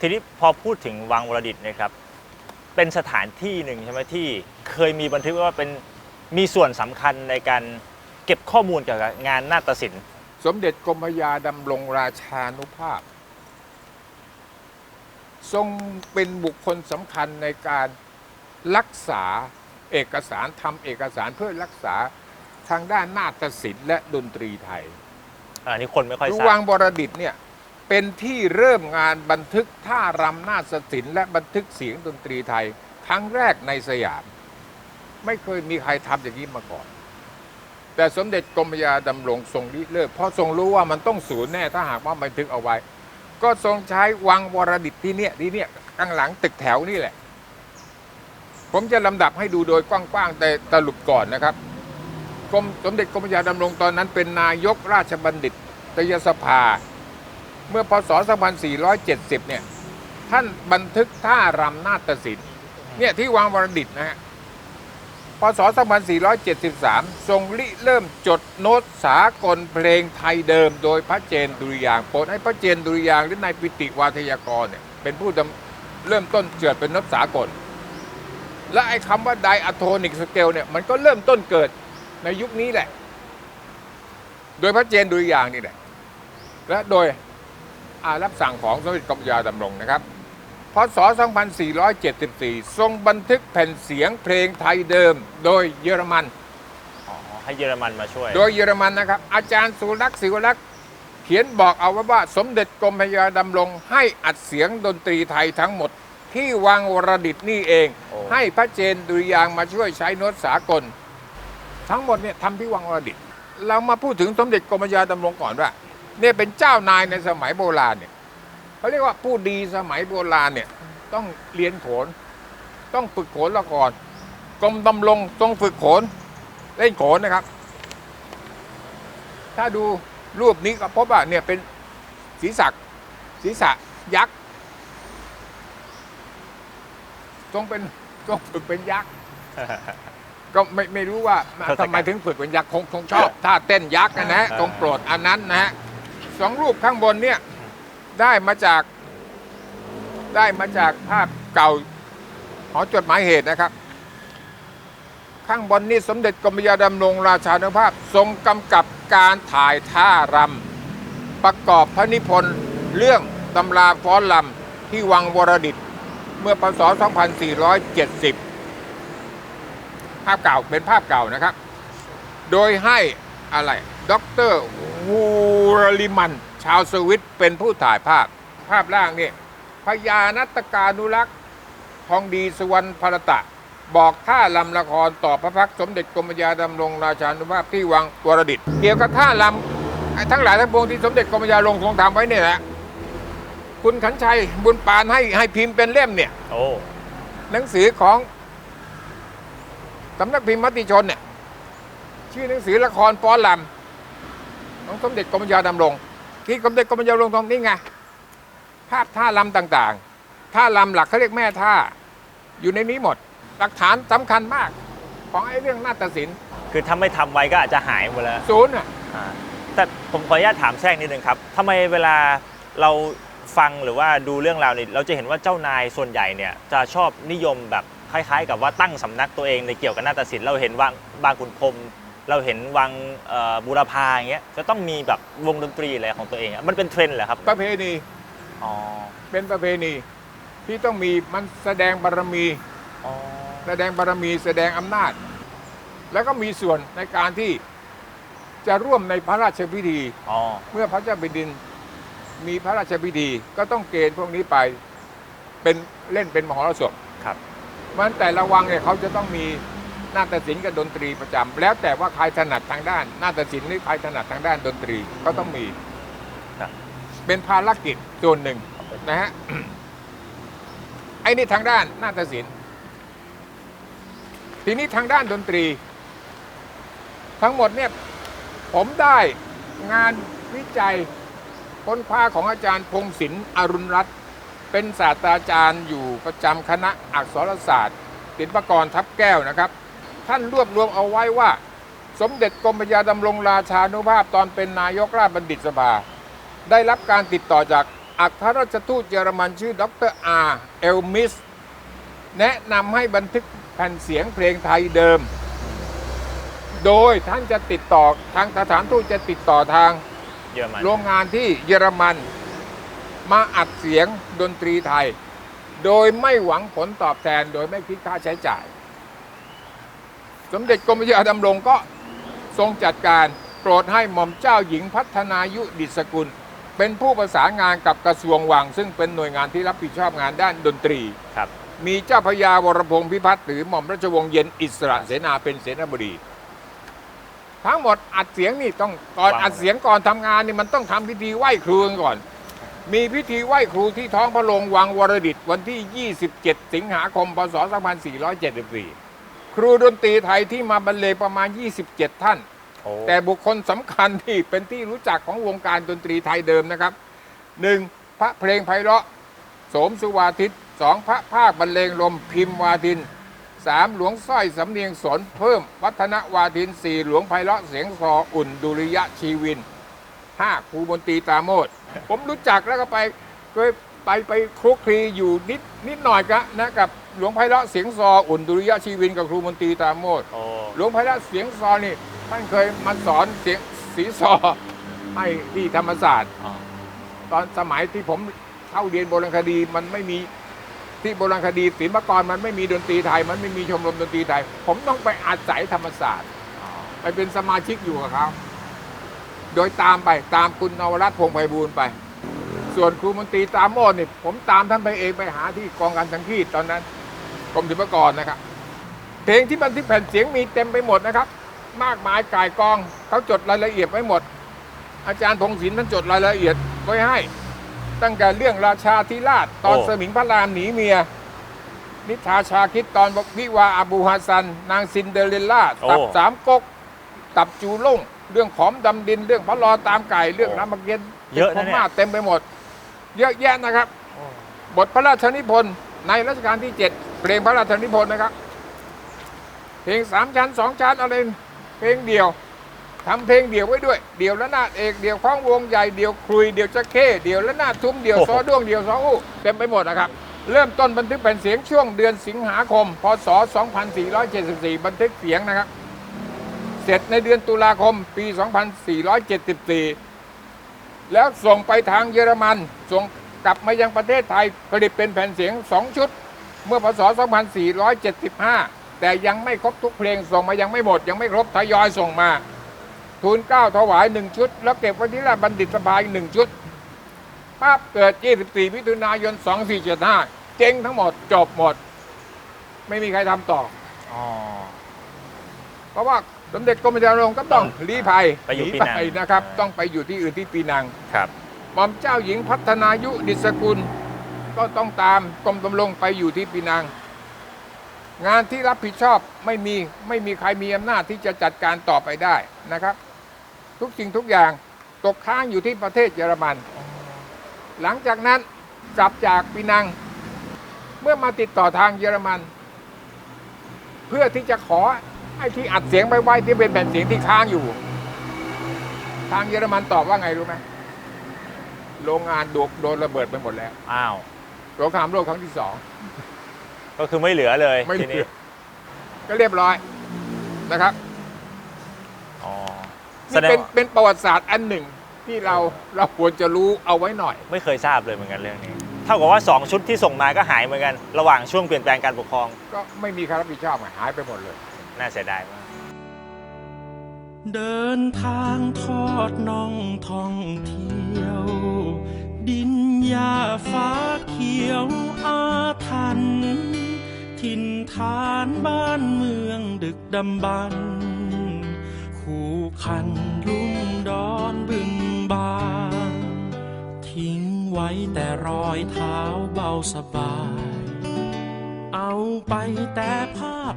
ทีนี้พอพูดถึงวังวรดิตเนะครับเป็นสถานที่หนึ่งใช่ไหมที่เคยมีบันทึกไว้ว่าเป็นมีส่วนสำคัญในการเก็บข้อมูลเกี่ยวกับงานนาฏศิลป์ สมเด็จกรมพระยาดำรงราชานุภาพ ทรงเป็นบุคคลสำคัญในการรักษาเอกสารทำเอกสารเพื่อรักษาทางด้านนาฏศิลป์และดนตรีไทยอันนี้คนไม่ค่อยคือทราวับงบรดิตเนี่ย เป็นที่เริ่มงานบันทึกท่ารำนาฏศิลป์และบันทึกเสียงดนตรีไทยครั้งแรกในสยาม ไม่เคยมีใครทำอย่างนี้มาก่อน แต่สมเด็จกรมพระยาดำรงทรงริเลิกเพราะทรงรู้ว่ามันต้องสูญแน่ถ้าหากว่าบันทึกเอาไว้ ก็ทรงใช้วังวรดิตที่เนี่ยที่เนี่ยข้างหลังตึกแถวนี่แหละ ผมจะลำดับให้ดูโดยกว้างๆแต่ตลุปก่อนนะครับกรมสมเด็จกรมพระยาดำรงตอนนั้นเป็นนายกราชบัณฑิตยสภา เมื่อพศ 2470 เนี่ย ท่านบันทึกท่ารำนาฏศิลป์เนี่ยที่วังวรดิตนะฮะ พศ 2473 ทรงริเริ่มจดโน้ตสากลเพลงไทยเดิม โดยพระเจนดุริยางค์โปรดให้พระเจนดุริยางค์หรือนายปิติวาทยากรเนี่ยเป็นผู้ดำเริ่มต้นเกิดเป็นโน้ตสากล และไอ้คำว่าไดอะโทนิกสเกลเนี่ยมันก็เริ่มต้นเกิดในยุคนี้แหละ โดยพระเจนดุริยางค์นี่แหละและโดยอา รับสั่งของสมเด็จกรมพระยาดำรงนะครับพศ 2474 ทรงบันทึกแผ่นเสียงเพลงไทยเดิม โดยเยอรมัน อ๋อ ให้เยอรมันมาช่วย โดยเยอรมันนะครับ อาจารย์สุรักษ์ศิวรักษ์เขียนบอกเอาไว้ว่าสมเด็จกรมพระยาดำรง ให้อัดเสียงดนตรีไทยทั้งหมด ที่วังวรดิตนี่เอง โอ้ ให้พระเจนดุริยางค์มาช่วยใช้โน้ตสากล ทั้งหมดเนี่ยทำที่วังวรดิต เรามาพูดถึงสมเด็จกรมพระยาดำรงก่อนว่า เนี่ยเป็นเจ้านายในสมัยโบราณเนี่ยเขาเรียกว่าผู้ดีสมัยโบราณเนี่ยต้องเรียนโขน ต้องฝึกโขนละก่อนกรมดำรงต้องฝึกโขนเล่นโขนนะครับ ถ้าดูรูปนี้ก็พบว่าเนี่ยเป็นศีรษะศีรษะยักษ์ทรงเป็นทรงฝึกเป็นยักษ์ก็ไม่ไม่รู้ว่าทศกัณฐ์ทำไมถึงฝึกเป็นยักษ์คงคงชอบท่าเต้นยักษ์นะฮะอ่าทรงโปรดอันนั้นนะฮะ สองรูปข้างบนเนี่ยได้มาจากได้มาจากภาพเก่าหอจดหมายเหตุนะครับ ข้างบนนี่สมเด็จกรมยาดำรงราชานุภาพ ทรงกำกับการถ่ายท่ารำประกอบพระนิพนธ์เรื่องตำราฟ้อนลำที่วังวรดิตเมื่อพศ 2470 ภาพเก่าเป็นภาพเก่านะครับ โดยให้อะไรด็อกเตอร์ วูรลิมัน ชาวสวิตเป็นผู้ถ่ายภาพ ภาพล่างนี่พญานัตกานุรักษ์ทองดีสุวรรณภรตะ บอกท่าลำละครต่อพระพักสมเด็จกรมยาดำรงราชานุภาพที่วังวรดิตเกี่ยวกับท่าลำทั้งหลายทั้งปวงที่สมเด็จกรมยาลงทรงทำไว้เนี่ยแหละคุณขันชัยบุญปานให้ให้พิมพ์เป็นเล่มเนี่ยโอ้หนังสือของสำนักพิมพ์มติชนเนี่ยชื่อหนังสือละครป้อนลำ ของสมเด็จกรมพระยาดำรง ที่สมเด็จกรมพระยาดำรงตรงนี้ไงภาพท่าลำต่างๆ ท่าลำหลักเขาเรียกแม่ท่า อยู่ในนี้หมด หลักฐานสำคัญมาก ของไอ้เรื่องนาฏศิลป์คือถ้าไม่ทำไว้ก็อาจจะหายหมดแล้วศูนย์อะอ่าแต่ผมขออนุญาตถามแทรกนิดนึงครับทำไมเวลาเราฟังหรือว่าดูเรื่องราวนี่เราจะเห็นว่าเจ้านายส่วนใหญ่เนี่ยจะชอบนิยมแบบคล้ายๆ กับว่าตั้งสำนักตัวเองในเกี่ยวกับนาฏศิลป์เราเห็นวังบางขุนพรหม เราเห็นวังเอ่อบูรพาอย่างเงี้ยจะต้องมีแบบวงดนตรีอะไรของตัวเองอะมันเป็นเทรนด์เหรอครับประเพณีอ๋อเป็นประเพณีที่ต้องมีมันแสดงบารมี อ๋อแสดงบารมีแสดงอำนาจ แล้วก็มีส่วนในการที่จะร่วมในพระราชพิธี อ๋อเมื่อพระเจ้าแผ่นดินมีพระราชพิธีก็ต้องเกณฑ์พวกนี้ไปเป็นเล่นเป็นมหรสพครับมันแต่ละวังเนี่ยเขาจะต้องมี นาฏศิลป์กับดนตรีประจำแล้วแต่ว่าใครถนัดทางด้านนาฏศิลป์หรือใครถนัดทางด้านดนตรีก็ต้องมีครับเป็นภารกิจส่วนหนึ่งนะฮะไอ้นี่ทางด้านนาฏศิลป์ทีนี้ทางด้านดนตรี ทั้งหมดเนี่ยผมได้งานวิจัยค้นคว้าของอาจารย์พงศิลป์อรุณรัตน์เป็นศาสตราจารย์อยู่ประจำคณะอักษรศาสตร์ศิลปากรทับแก้วนะครับ ท่านรวบรวมเอาไว้ว่า สมเด็จกรมพระยาดำรงราชานุภาพตอนเป็นนายกราชบัณฑิตสภา ได้รับการติดต่อจากอัครราชทูตเยอรมันชื่อดรอาร์เอลมิส แนะนำให้บันทึกแผ่นเสียงเพลงไทยเดิม โดยท่านจะติดต่อทางสถานทูตจะติดต่อทางเยอรมันโรงงานที่เยอรมัน มาอัดเสียงดนตรีไทย โดยไม่หวังผลตอบแทนโดยไม่คิดค่าใช้จ่าย สมเด็จกรมพระยาดำรงก็ทรงจัดการโปรดให้หม่อมเจ้าหญิงพัฒนายุดิษกุล เป็นผู้ประสานงานกับกระทรวงวัง ซึ่งเป็นหน่วยงานที่รับผิดชอบงานด้านดนตรีครับ มีเจ้าพระยาวรพงศ์พิพัฒน์หรือหม่อมราชวงศ์เย็นอิสระเสนาเป็นเสนาบดี ทั้งหมดอัดเสียงนี่ต้องก่อนวางอัดเสียงก่อนทำงานนี่มันต้องทำพิธีไหว้ครูกันก่อน มีพิธีไหว้ครูที่ท้องพระโรงวังวรดิตวันที่ 27 สิงหาคมพศ 2474 ครูดนตรีไทยที่มาบรรเลงประมาณ 27 ท่าน โอ้แต่บุคคลสำคัญที่เป็นที่รู้จักของวงการดนตรีไทยเดิมนะครับหนึ่งพระเพลงไพเราะโสมสุวาทิตสองพระภาคบรรเลงลมพิมพ์วาทินสามหลวงสร้อยสำเนียงสนเพิ่ม วัฒนวาทินสี่หลวงไพเราะเสียงซออุ่นดุริยะชีวินห้าครูบนตรีตราโมดผมรู้จักแล้วก็ไปเคยไปไปคลุกคลีอยู่นิดนิดหน่อยกะนะกับ หลวงไพเราะเสียงซออุ่นดุริยะชีวินกับครูมนตรีตราโมดโอ้หลวงพ่อเสียงซอนี่ท่านเคยมาสอนเสียงสีซอให้ที่ธรรมศาสตร์ อ๋อตอนสมัยที่ผมเข้าเรียนโบราณคดีมันไม่มีที่โบราณคดีศิลปากรมันไม่มีดนตรีไทย มันไม่มีชมรมดนตรีไทย ผมต้องไปอาศัยธรรมศาสตร์ อ๋อไปเป็นสมาชิกอยู่กับเขาโดยตามไปตามคุณนวรัตน์พงษ์ไพบูลย์ไป ส่วนครูมนตรีตามโมดนี่ผมตามท่านไปเองไปหาที่กองการสังคีตตอนนั้น กรมศิลปากรนะครับ เพลงที่บันทึกแผ่นเสียงมีเต็มไปหมดนะครับ มากมายก่ายกองเขาจดรายละเอียดไว้หมด อาจารย์พงศิลป์ท่านจดรายละเอียดไว้ให้ ตั้งแต่เรื่องราชาธิราชตอนโอ้ สมิงพระรามหนีเมีย นิทราชาคิดตอนวิวาอาบูฮัสซัน นางซินเดอเรลล่าตับสามก๊กตับจูล่ง เรื่องขอมดำดินเรื่องพระรอตามไก่เรื่องรามเกียรติ์เยอะพนะเนี่ยม่าเต็มไปหมด เยอะแยะนะครับ บทพระราชนิพนธ์ ในรัชกาลที่ 7 เพลงพระราชนิพนธ์นะครับ เพลงสามชั้นสองชั้นอะไรเพลงเดียวทำเพลงเดี่ยวไว้ด้วย เดี่ยวละนาดเอกเดี่ยวข้องวงใหญ่เดี่ยวครุยเดี่ยวจะเข้เดี่ยวละนาดทุ้มเดี่ยวโอ้โหซอด้วงเดี่ยวซออู้เต็มไปหมดนะครับเริ่มต้นบันทึกแผ่นเสียงช่วงเดือนสิงหาคม พศ 2474 บันทึกเสียงนะครับ เสร็จในเดือนตุลาคม ปี 2474 แล้วส่งไปทางเยอรมัน ส่ง กลับมายังประเทศไทยผลิตเป็นแผ่นเสียง 2 ชุด เมื่อพศ 2475 แต่ยังไม่ครบทุกเพลงส่งมายังไม่หมด ยังไม่ครบทยอยส่งมาทูลเกล้าถวายหนึ่งชุด แล้วเก็บไว้ที่ราชบัณฑิตสภาอีกหนึ่งชุดภาพเกิด 24 มิถุนายน 2475 เจ๊งทั้งหมดจบหมด ไม่มีใครทำต่ออ๋อเพราะว่าสมเด็จกรมพระยาลงก็ต้องลี้ภัยไปอยู่หนีปีนังนะครับอ่าต้องไปอยู่ที่อื่นที่ปีนังครับ หม่อมเจ้าหญิงพัฒนายุดิษกุล ก็ต้องตามกรมตำรงไปอยู่ที่ปีนัง งานที่รับผิดชอบไม่มีไม่มีใครมีอำนาจที่จะจัดการต่อไปได้นะครับ ทุกสิ่งทุกอย่างตกค้างอยู่ที่ประเทศเยอรมัน หลังจากนั้นกลับจากปีนัง เมื่อมาติดต่อทางเยอรมัน เพื่อที่จะขอไอ้ที่อัดเสียงไปไว้ที่เป็นแผ่นเสียงที่ค้างอยู่ ทางเยอรมันตอบว่าไงรู้ไหม โรงงานโดนโดนระเบิดไปหมดแล้วอ้าว สงครามโลกครั้งที่สองก็คือไม่เหลือเลยไม่ทีเหลืนี้อก็เรียบร้อยนะครับอ๋อแสนี่ดงเป็นว่าเป็นประวัติศาสตร์อันหนึ่งที่เราเราควรจะรู้เอาไว้หน่อย ไม่เคยทราบเลยเหมือนกันเรื่องนี้ เท่ากับว่า 2 ชุดที่ส่งมาก็หายเหมือนกัน ระหว่างช่วงเปลี่ยนแปลงการปกครอง ก็ไม่มีใครรับผิดชอบไงหายไปหมดเลย น่าเสียดายมาก เดินทางทอดน่องท่องเที่ยว ดินหญ้าฟ้าเขียวอาทัน ถิ่นฐานบ้านเมืองดึกดำบรรพ์คู่คันลุ่มดอนบึงบานทิ้งไว้แต่รอยเท้าเบาสบาย เอาไปแต่ภาพ